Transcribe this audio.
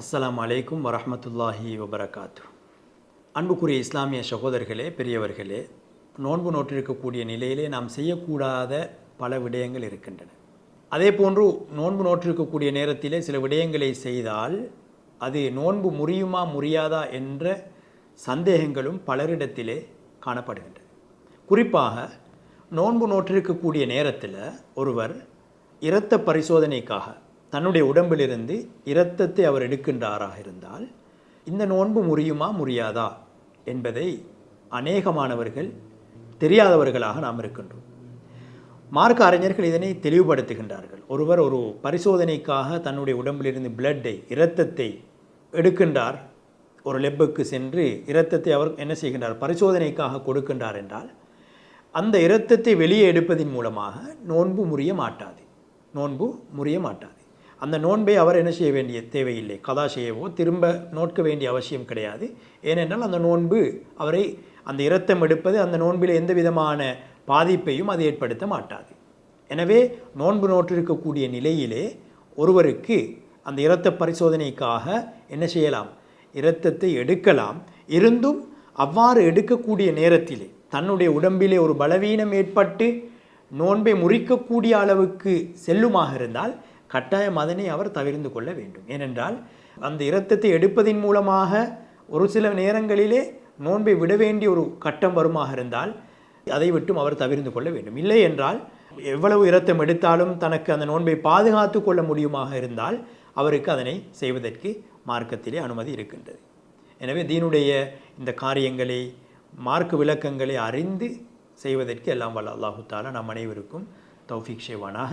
அஸ்லாம் அலைக்கும் வரமத்துல்லாஹி வபரகாத்து அன்புக்குரிய இஸ்லாமிய சகோதரர்களே பெரியவர்களே நோன்பு நோற்றிருக்கக்கூடிய நிலையிலே நாம் செய்யக்கூடாத பல விடயங்கள் இருக்கின்றன. அதே போன்று நோன்பு நோற்றிருக்கக்கூடிய நேரத்திலே சில விடயங்களை செய்தால் அது நோன்பு முறியுமா முறியாதா என்ற சந்தேகங்களும் பலரிடத்திலே காணப்படுகின்றது குறிப்பாக நோன்பு நோற்றிருக்கக்கூடிய நேரத்தில் ஒருவர் இரத்த பரிசோதனைக்காக தன்னுடைய உடம்பிலிருந்து இரத்தத்தை அவர் எடுக்கின்றாராக இருந்தால் இந்த நோன்பு முறியுமா முறியாதா என்பதை அநேகமானவர்கள் தெரியாதவர்களாக நாம் இருக்கின்றோம். மார்க்க அறிஞர்கள் இதனை தெளிவுபடுத்துகின்றார்கள். ஒருவர் ஒரு பரிசோதனைக்காக தன்னுடைய உடம்பிலிருந்து பிளட்டை இரத்தத்தை எடுக்கின்றார். ஒரு லெப்புக்கு சென்று இரத்தத்தை அவர் என்ன செய்கின்றார்? பரிசோதனைக்காக கொடுக்கின்றார் என்றால் அந்த இரத்தத்தை வெளியே எடுப்பதன் மூலமாக நோன்பு முறிய மாட்டாது. நோன்பு முறிய மாட்டாது. அந்த நோன்பை அவர் என்ன செய்ய வேண்டிய தேவையில்லை. கதா செய்யவோ திரும்ப நோட்க வேண்டிய அவசியம் கிடையாது. ஏனென்றால் அந்த நோன்பு அவரை அந்த இரத்தம் எடுப்பது அந்த நோன்பில் எந்த விதமான பாதிப்பையும் அது ஏற்படுத்த மாட்டாது. எனவே நோன்பு நோற்றிருக்கக்கூடிய நிலையிலே ஒருவருக்கு அந்த இரத்த பரிசோதனைக்காக என்ன செய்யலாம்? இரத்தத்தை எடுக்கலாம். இருந்தும் அவ்வாறு எடுக்கக்கூடிய நேரத்திலே தன்னுடைய உடம்பிலே ஒரு பலவீனம் ஏற்பட்டு நோன்பை முறிக்கக்கூடிய அளவுக்கு செல்லுமாக இருந்தால் கட்டாயம் அதனை அவர் தவிர்ந்து கொள்ள வேண்டும். ஏனென்றால் அந்த இரத்தத்தை எடுப்பதின் மூலமாக ஒரு சில நேரங்களிலே நோன்பை விட வேண்டிய ஒரு கட்டம் வருமாக இருந்தால் அதை விட்டும் அவர் தவிர்ந்து கொள்ள வேண்டும். இல்லை என்றால் எவ்வளவு இரத்தம் எடுத்தாலும் தனக்கு அந்த நோன்பை பாதுகாத்து கொள்ள முடியுமாக இருந்தால் அவருக்கு அதனை செய்வதற்கு மார்க்கத்திலே அனுமதி இருக்கின்றது. எனவே தீனுடைய இந்த காரியங்களை மார்க்க விளக்கங்களை அறிந்து செய்வதற்கு எல்லாம் வல்ல அல்லாஹு தாலா நம் அனைவருக்கும் தௌஃபிக் ஷேவானாக